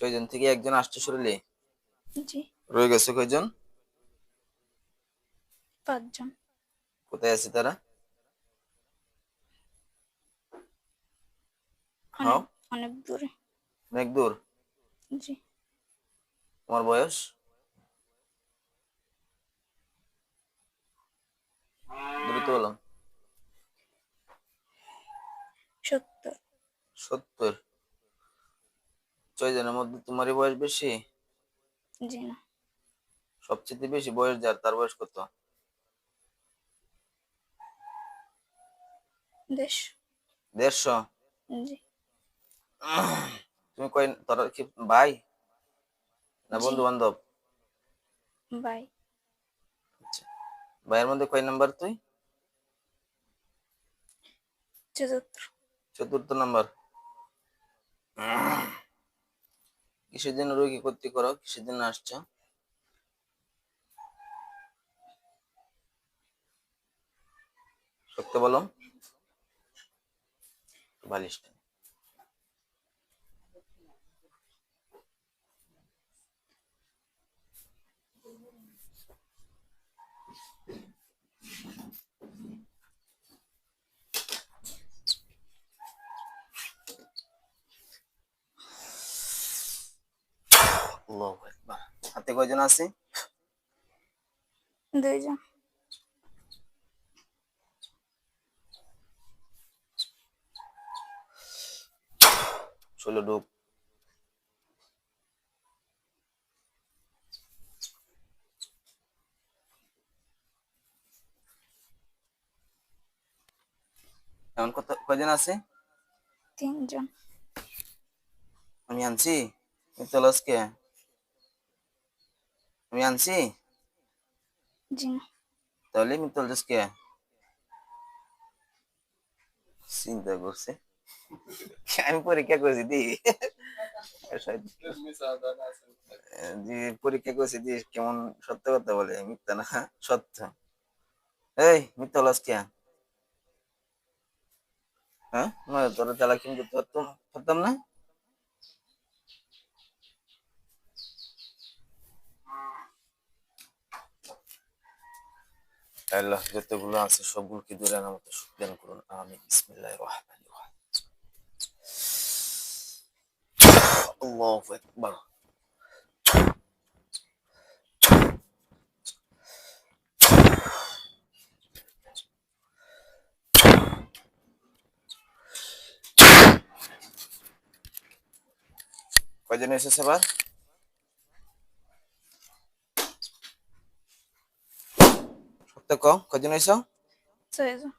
ছয়জন থেকে একজন আসছে শরীরে? জি। রয়ে গেছে কয়জন? পাঁচজন। কোথায় আছে তারা। অনেক দূরে। অনেক দূর? জি। তোমার বয়স? দ্রুত বলো সত্তর। সত্তর। ছয়জনের মধ্যে তোমারই বয়স বেশি? জি না। সবচেয়ে বেশি বয়স যার তার বয়স কত? দেড়শো। তুমি কয় তোরা কি ভাই? না। বন্ধু বান্ধব বাই আচ্ছা। ভাইয়ের মধ্যে কয় নাম্বার তুই? চতুর্থ। চতুর্থ নাম্বার। কিসের জন্য রোগী ভর্তি করো কিসের জন্য আসছো। সত্য বলো। বালিশটা আল্লাহু আকবার হাতে কয়জন আছে? দুইজন। ষোলো ডুব এখন কত কয়জন আছে? তিনজন। আমি আনছি? মিথলসকে আমি আনছি জি না তাহলে মিথলসকে চিন্তা করছে আমি পরীক্ষা করছি দি জি পরীক্ষা করছি দি কেমন সত্য কথা বলে মিথ্যা না সত্য এই মিথলস কে হ্যাঁ তোরা চালাকি করতে পারতাম পারতাম না আল্লাহ যতগুলো আছে সবগুলোকে দূরে আনার মতো সুদান করুন আমি বিসমিল্লাহ রহমান আল্লাহু আকবার কয়জন এসেছে আবার কয়জন এসো ছয়জন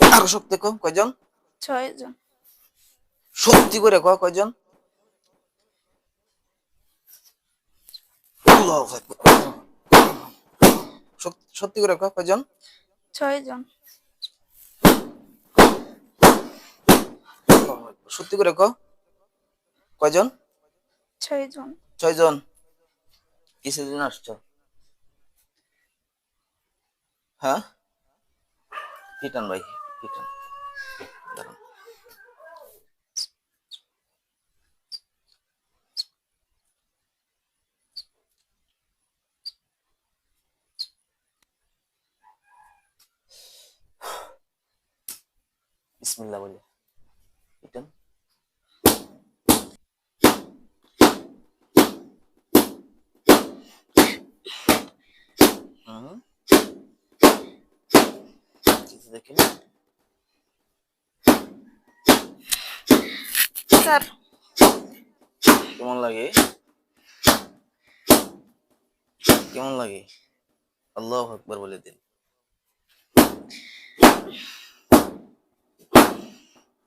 আরও কম কয়জন ছয়জন সত্যি করে আকবার। সত- সত্যি করে কয় কয়জন ছয়জন। সত্যি করে ক কয়জন ছয়জন ছয়জন কিসের জন্য আসছো হ্যাঁ? পিটান ভাই পিটান দাঁড়ান। বিসমিল্লাহ বলে। পিটান দেখি স্যার। কেমন লাগে? কেমন লাগে? আল্লাহ আকবার বলে দিন।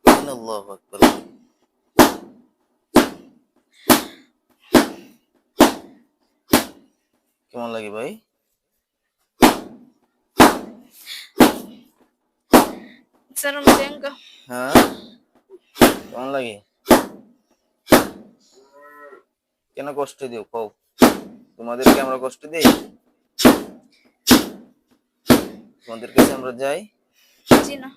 দিন আল্লাহ আকবার? কেমন লাগে ভাই? হ্যাঁ কেমন লাগে কেন কষ্ট দিও কও তোমাদেরকে আমরা কষ্ট দিই তোমাদের কাছে আমরা যাই জি না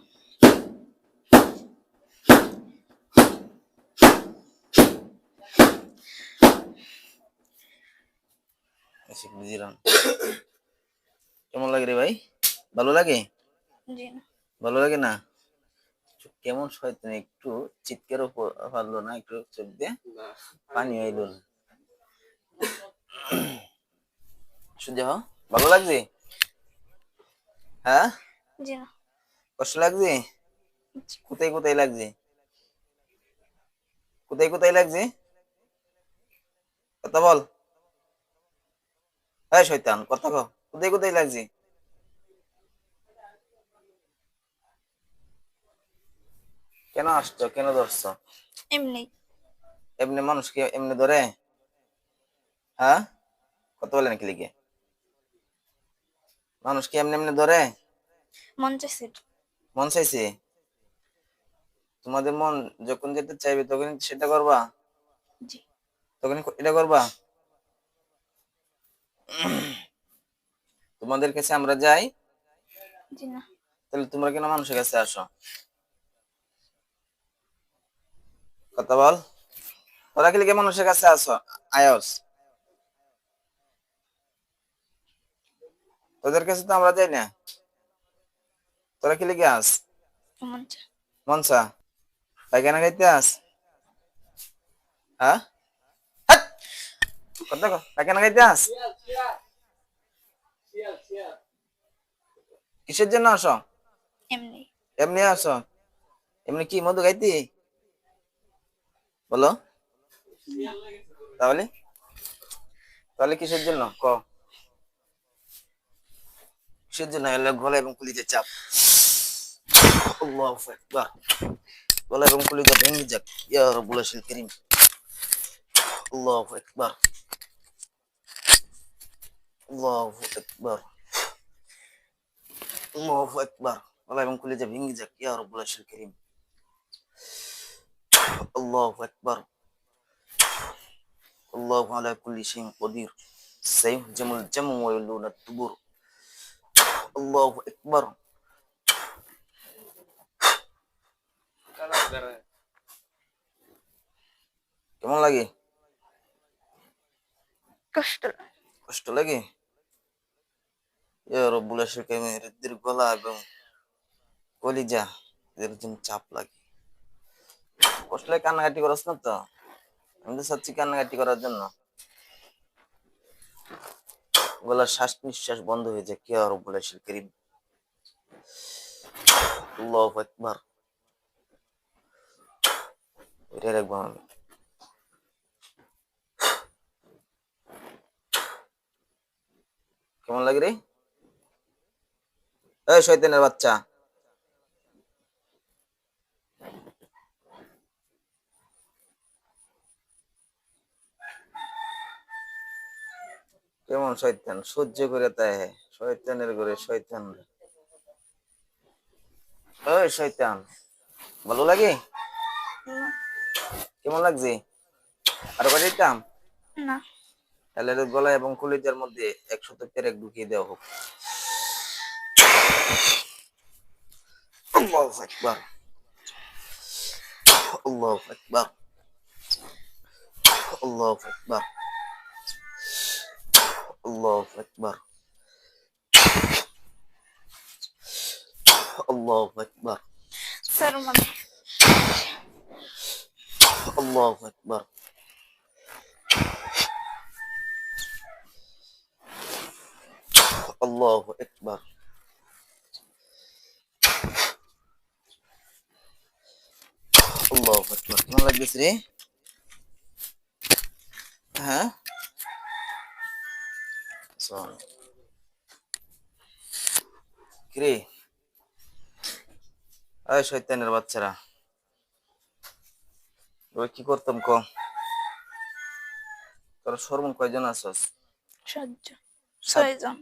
এসে বুঝিলাম কেমন লাগে রে ভাই ভালো লাগে জি না ভালো লাগে না কেমন শয়তান? একটু চিৎকারও পারল না একটু চোখ দিয়ে পানি আইলো না। শুনছে? হ ভালো লাগছে? হ্যাঁ? কষ্ট লাগছে? কোথায় কোথায় লাগছে? কোথায় কোথায় লাগছে? কথা বল। হ্যাঁ শৈতান কথা কো কোথায় কোথায় লাগছে? কেন আসছো? কেন ধরছো? এমনি। এমনি মানুষকে এমনি ধরে? হ্যাঁ? কথা বলেন কি লিখে মানুষকে এমনি এমনি ধরে? মন চাইছে মন চাইছে? তোমাদের মন যখন যেতে চাইবে তখন সেটা করবা? জি। তখন এটা করবা? তোমাদের কাছে আমরা যাই? জি না। তাহলে তোমরা কেন মানুষের কাছে আসো? কথা বল। তোরা কি মানুষের কাছে আসো আয়স। তোদের কাছে তো আমরা যাই না। তোরা কি লিখে আস মনসা পায়খানা খাইতে আস? হ্যাঁ! কথা পায়খানা খাইতে আস? কিসের জন্য আসো? এমনি। এমনি আসো। এমনি কি মধু খাইতি? বলো। তাহলে? তাহলে কিসের জন্য? কিসের জন্য? গলা এবং কুলিতে চাপ। গলা এবং কুলিতে ভেঙে যাক। ইয়া রাব্বুল আশিল করিম। আল্লাহু আকবার। আল্লাহু গলা এবং কুলিতে ভেঙে যাক। ইয়া রাব্বুল আশিল করিম। আল্লাহ একবার আল্লাহ আলা কুল্লি শাইইন কদির সাইফ জামুল জামু ওয়া ইউলুনা তুবুর আল্লাহু আকবার কেমন লাগে কষ্ট কষ্ট লাগে রব্বুল আশিক মেহেরদের গলা এবং কলিজা এদের জন্য চাপ লাগে কষ্ট কান্নাকাটি করস না তো? আমি তো চাচ্ছি কান্নাকাটি করার জন্য। গলার শ্বাস নিঃশ্বাস বন্ধ হয়ে যায়, কে আর আশিল করিম? আকবার। এটা রাখব আমি। কেমন লাগে রে? এই শয়তানের বাচ্চা। কেমন শৈতান সহ্য করে তাই শয়তানের ঘরে শয়তান রে। ওই শয়তান ভালো লাগে? কেমন লাগছে? আরও কটা দিতাম? না। তাহলে গলা এবং কলিজার মধ্যে একশত পেরেক ঢুকিয়ে দেওয়া হোক। আল্লাহু আকবার। আল্লাহু আকবার। আল্লাহু আকবার। আল্লাহু আকবার আল্লাহু আকবার স্যার মানে আল্লাহু আকবার আল্লাহু আকবার আল্লাহু আকবার কেমন লাগতেছে রে চল কিরে এই শয়তানের বাচ্চারা। ওই কি করতাম ক তোর সর্বন কয়জন আছস? সহ্য ছয়জন।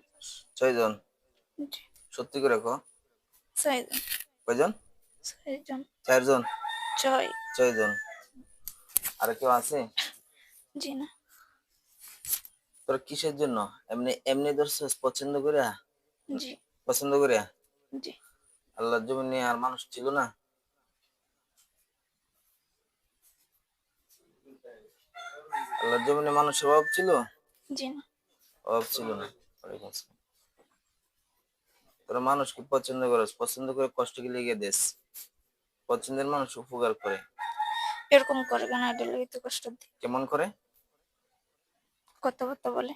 ছয়জন? সত্যি করে ক ছয়জন। কয়জন? ছয়জন। চারজন? ছয়। ছয়জন। আর কেউ আছে? জি না। তোর কিসের জন্য? এমনি এমনি ধরছস পছন্দ করে জি। পছন্দ করে জি। আল্লাহর জমিনে আর মানুষ ছিল না? আল্লাহর জমিনে মানুষের অভাব ছিল? জি না। অভাব ছিল না। তোরা মানুষকে পছন্দ করস পছন্দ করে কষ্টকে লেগে দেস। পছন্দের মানুষ উপকার করে। এরকম করে কেন এটা লেগে তো কষ্ট কেমন করে? কথাবার্তা বলে।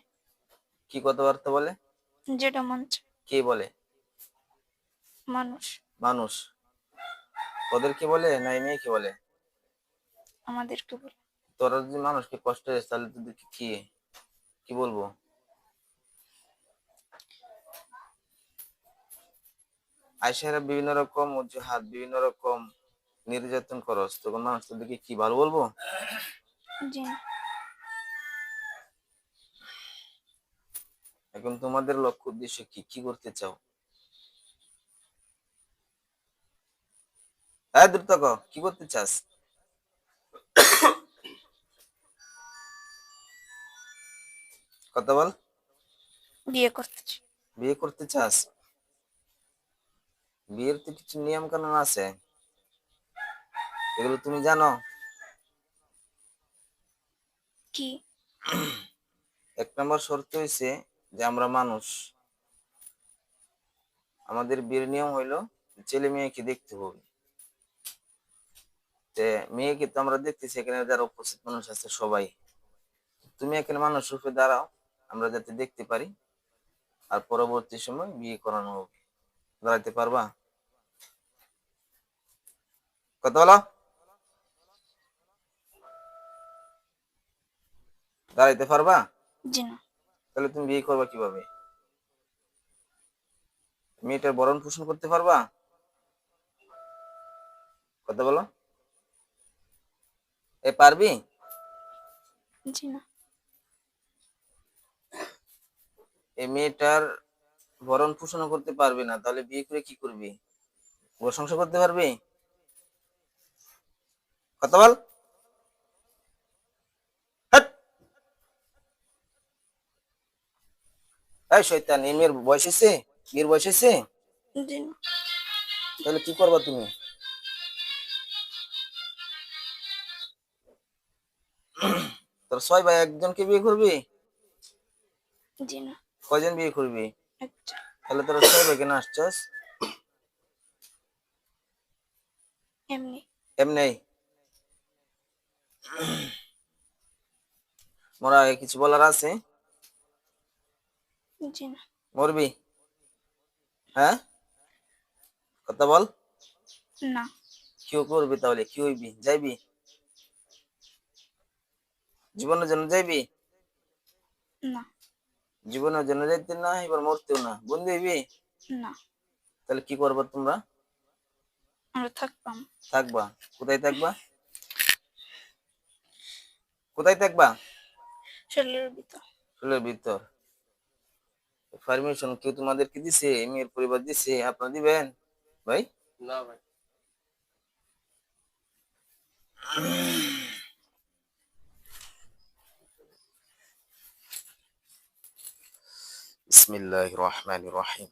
কি কথাবার্তা বলে? যেটা মন চায়। কে বলে? মানুষ। মানুষ। ওদেরকে বলে না এই মেয়েকে বলে? আমাদেরকে বলে। তোরা যদি মানুষকে কষ্ট দিস তাহলে তোদেরকে কি কি বলব? আয়সারা বিভিন্ন রকম অজুহাত বিভিন্ন রকম নির্যাতন করস তখন মানুষ তোদেরকে কি ভালো বলব? জি না এখন তোমাদের লক্ষ্য উদ্দেশ্য কি? কি করতে চাও? হ্যাঁ দ্রুত কি করতে চাস? কথা বল। বিয়ে করতেছি বিয়ে করতে চাস? বিয়ের তো কিছু নিয়ম কানুন আছে। এগুলো তুমি জানো? কি? এক নম্বর শর্ত হইছে যে আমরা মানুষ। আমাদের বিয়ের নিয়ম হইল ছেলে মেয়েকে দেখতে হবে। মেয়েকে তো আমরা দেখতেছি, এখানে যারা উপস্থিত মানুষ আছে সবাই। তুমি এখানে মানুষ রূপে দাঁড়াও, আমরা যাতে দেখতে পারি। আর পরবর্তী সময় বিয়ে করানো হবে। দাঁড়াইতে পারবা? কথা বলো। দাঁড়াইতে পারবা? জি না। তাহলে তুমি বিয়ে করবা কীভাবে? মেয়েটার বরণ পোষণ করতে পারবা? কথা বলো। এ পারবি? জি না। এই মেয়েটার ভরণ পোষণ করতে পারবি না তাহলে বিয়ে করে কি করবি? প্রশংসা করতে পারবি? কথা বল। এই শৈতান এই মেয়ের বয়স হয়েছে? মেয়ের বয়স হয়েছে? তাহলে কি করবা তুমি? তোর ছয় ভাই একজনকে বিয়ে করবি? কয়জন বিয়ে করবি? তাহলে তোর ছয় ভাই কেন আসছস? এমনি। এমনি? মোরা কিছু বলার আছে? জি না। মরবি? হ্যাঁ? কথা বল। না। কি করবি তাহলে? কি হইবি? যাইবি? জীবনের জন্য যাইবি? না। জীবনের জন্য যাইতে না এবার মরতেও না। বন্ধু হইবি? না। তাহলে কি করবা তোমরা? আমরা থাকবা। কোথায় থাকবা? কোথায় থাকবা? শরীরের ভিতর। ভিতর। পারমিশন কেউ তোমাদেরকে দিছে মেয়ের পরিবার দিছে আপনারা দিবেন ভাই না ভাই বিসমিল্লাহির রহমানির রহিম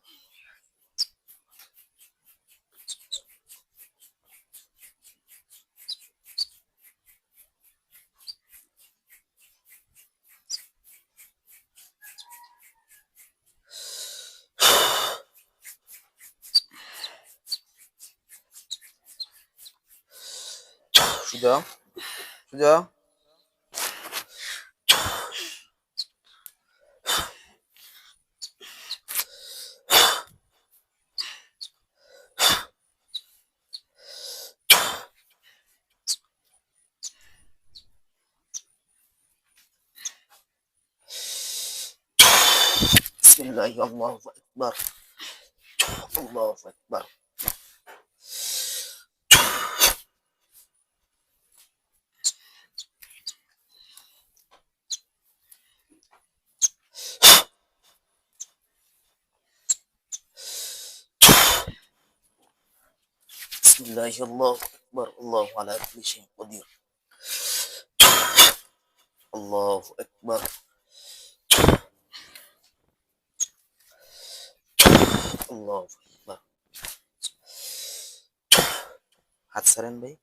Сюда. Сюда. Bismillahirrahmanirrahim. بسم الله الله أكبر الله على كل شيء قدير. الله أكبر. الله أكبر. হাত ছাড়েন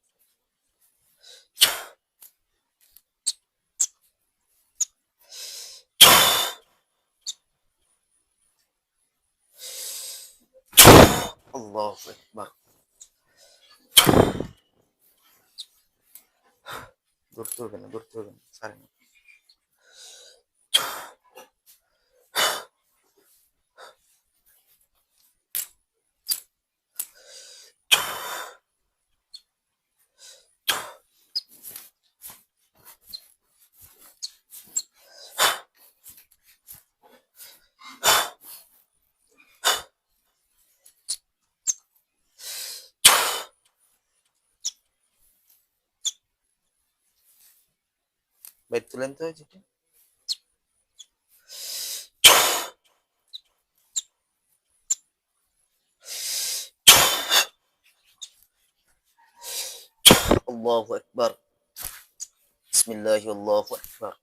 الله أكبر. ধরতে হবে না ধরতে হবে না সারেন বাইর তুলেন তো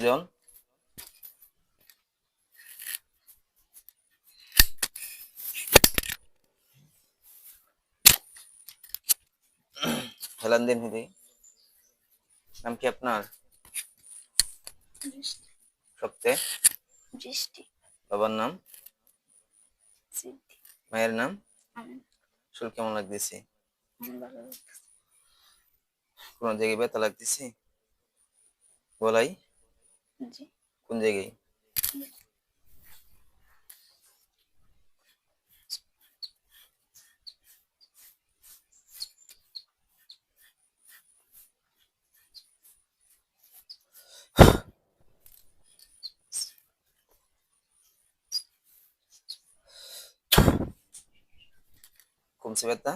জন হেলান দিন হৃদয় নাম কি আপনার? সপ্তে বাবার নাম? মায়ের নাম? শুল কেমন লাগতেছে? কোন জায়গায় ব্যথা লাগতেছে? বলাই জি। কোন জায়গায়? কমছে ব্যথা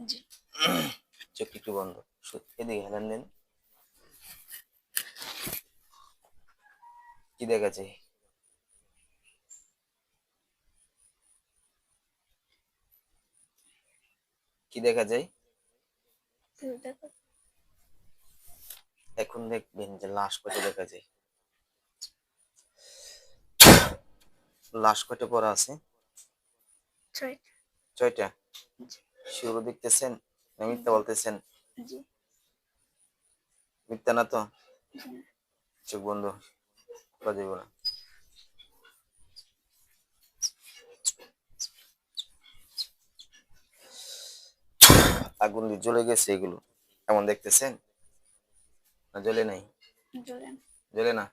জি। চোখ একটু বন্ধ। এদিকে হেলান দেন। কি দেখা যায় কি দেখা যায় এখন দেখবেন যে লাশ কয়টা দেখা যায় লাশ কয়টা পড়া আছে? ছয়টা। ছয়টা? জি। দেখতেছেন না মিথ্যা বলতেছেন? জি। মিথ্যা না তো। চোখ বন্ধ। করা যাবে না। আগুন দিয়ে জ্বলে গেছে এগুলো। এমন দেখতেছেন? না জ্বলে নাই? জ্বলে না।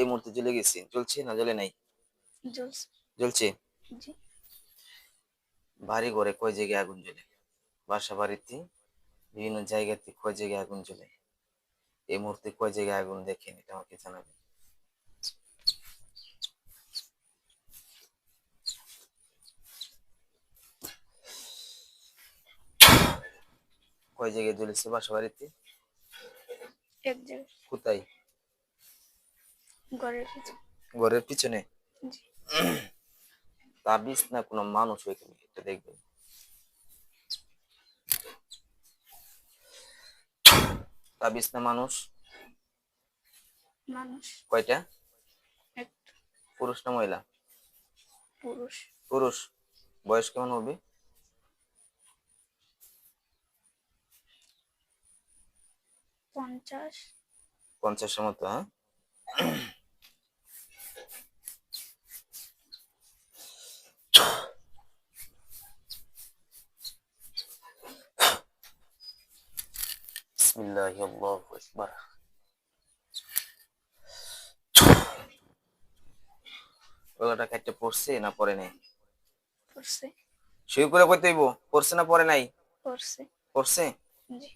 এই মুহূর্তে জ্বলে গেছে। জ্বলছে না জ্বলে নাই? জ্বলছে। জ্বলছে? বাড়ি ঘরে কয় জায়গায় আগুন জ্বলে? বাসা বাড়িতে? বিভিন্ন জায়গাতে কয় জায়গায় আগুন জ্বলে? এই মুহূর্তে কয় জায়গায় আগুন দেখেন? এটা আমাকে জানাবেন। কয় জায়গায় জ্বলেছে বাসা বাড়িতে? এক জায়গায়। কোথায়? ঘরের পিছনে। ঘরের পিছনে? তাবিজ না কোনো মানুষ ওইখানে? এটা দেখবেন। তাবিজ না মানুষ? মানুষ। কয়টা? একটা। পুরুষ না মহিলা? পুরুষ। পুরুষ। বয়স কেমন হবে? পঞ্চাশ। পঞ্চাশের মতো হ্যাঁ? বিসমিল্লাহি আল্লাহু আকবার গলাটা কাটতে পড়ছে না পড়ে নেই পড়ছে শুয়ে করে কইতে হইব পড়ছে না পড়ে নাই পড়ছে পড়ছে জি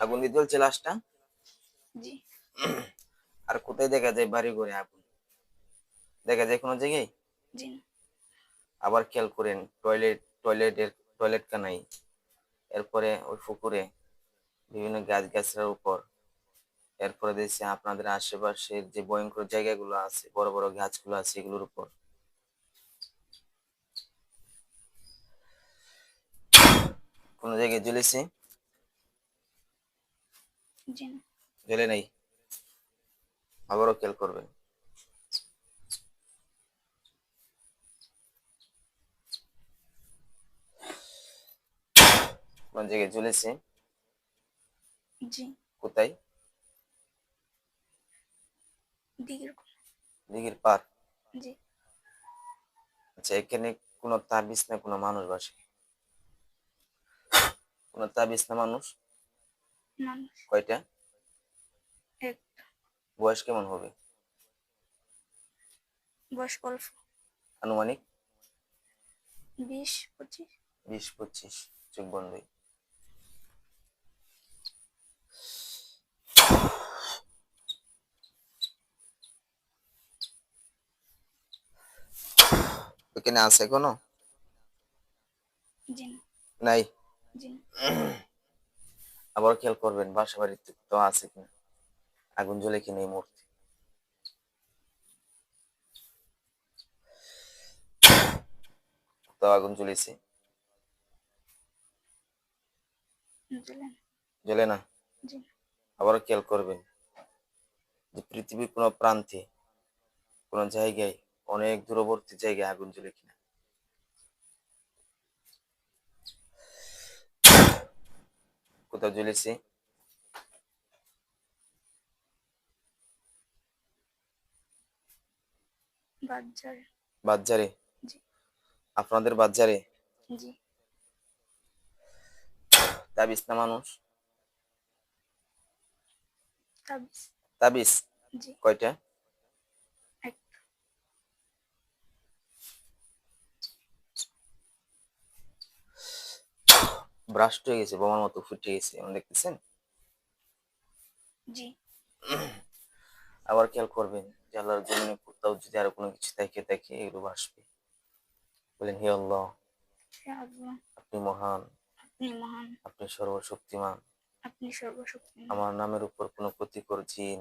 আগুন দিয়ে জ্বলছে লাশটা জি আর কোথায় দেখা যায় বাড়ি ঘরে আগুন দেখা যায় কোনো জায়গায় জি না আবার খেয়াল করেন টয়লেট টয়লেটের টয়লেট কানাই এরপরে ওই পুকুরে বিভিন্ন গাছ গাছড়ার উপর। এরপরে দেখছি আপনাদের আশেপাশের যে ভয়ঙ্কর জায়গাগুলো আছে বড় বড় গাছগুলো আছে এগুলোর উপর। কোন জায়গায় জ্বলেছে জ্বলে নাই? আবারও খেয়াল করবেন। কোন জায়গায় জ্বলেছে? জি। কোথায়? দিঘির দিঘির পার জি। আচ্ছা এখানে কোনো তাবিজ না কোনো মানুষ বাসে? কোনো তাবিজ না মানুষ? মানুষ। কয়টা? বয়স কেমন হবে? বয়স অল্প। আনুমানিক? বিশ পঁচিশ। বিশ পঁচিশ চোখ বন্ধই এখানে আছে কোনো? নাই? আবার খেয়াল করবেন বাসা বাড়িতে তো আছে কিনা আগুন জ্বলে কিনা এই মুহূর্তে? তো আগুন জ্বলেছে? জ্বলে না। আবার খেয়াল করবেন যে পৃথিবীর কোনো প্রান্তে কোনো জায়গায় অনেক দূরবর্তী জায়গায় আগুন জ্বলে কিনা। কোথাও জ্বলেছে? বাজারে। আপনাদের বাজারে? তাবিজ না মানুষ? তাবিজ। কয়টা একটা ব্রাস্ট হয়ে গেছে বোমার মতো ফুটে গেছে এমন দেখতেছেন? জি। আবার খেয়াল করবেন যে আল্লাহর জমিনে কোথাও যদি আরও কোনো কিছু থাকে থাকে এগুলো ভাসবে বলেন হে আল্লাহ আপনি মহান। আপনি মহান। আপনি সর্বশক্তিমান। আপনি সর্বশক্তি আমার নামের উপর কোনো ক্ষতিকর জিন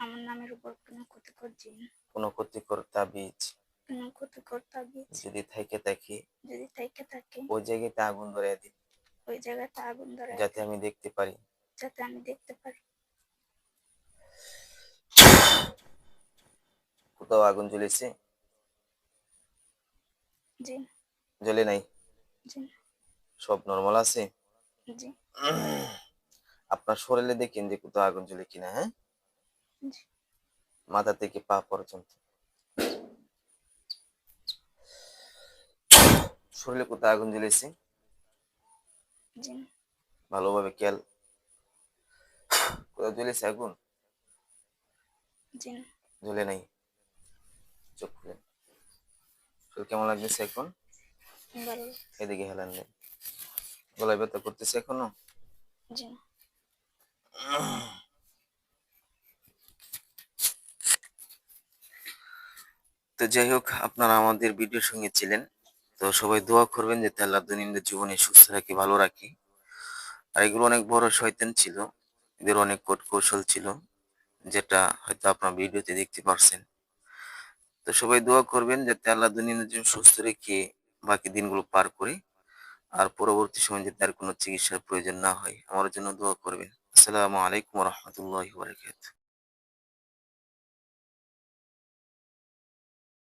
আমার নামের উপর কোনো ক্ষতিকর জিন। কোনো ক্ষতিকর তাবিজ কোনো ক্ষতিকর তাবিজ। যদি থাকে থাকে যদি থেকে থাকে ওই জায়গাতে আগুন ধরে দিন। ওই জায়গাতে আগুন ধরে যাতে আমি দেখতে পারি। যাতে আমি দেখতে পারি। কোথাও আগুন জ্বলেছে? জি। জ্বলে নাই? জি। সব নর্মাল আছে? জি। আপনার শরীরে দেখেন যে কোথাও আগুন জ্বলে কিনা হ্যাঁ? জি। মাথা থেকে পা পর্যন্ত। শরীরে কোথাও আগুন জ্বলেছে? ভালোভাবে খেয়াল কোথাও জ্বলেছে আগুন? জি। না জ্বলে নাই। চোখ খুলে শরীর কেমন লাগতেছে এখন? এদিকে হেলান নেই গলায় ব্যথা করতেছে এখনও? তো যাই হোক আপনারা আমাদের ভিডিওর সঙ্গে ছিলেন। তো সবাই দোয়া করবেন যাতে আল্লাহ দৈনন্দিন জীবনে সুস্থ রাখি, ভালো রাখি। আর এগুলো অনেক বড় শয়তান ছিল, এদের অনেক কট কৌশল ছিল, যেটা হয়তো আপনার ভিডিওতে দেখতে পারছেন। তো সবাই দোয়া করবেন যাতে আল্লাহ দৈনন্দিন জীবন সুস্থ রেখে বাকি দিনগুলো পার করে, আর পরবর্তী সময় যাতে আর কোনো চিকিৎসার প্রয়োজন না হয়। আমার জন্য দোয়া করবেন। আসসালামু আলাইকুম রহমতুল্লাহ বারকাতুহ।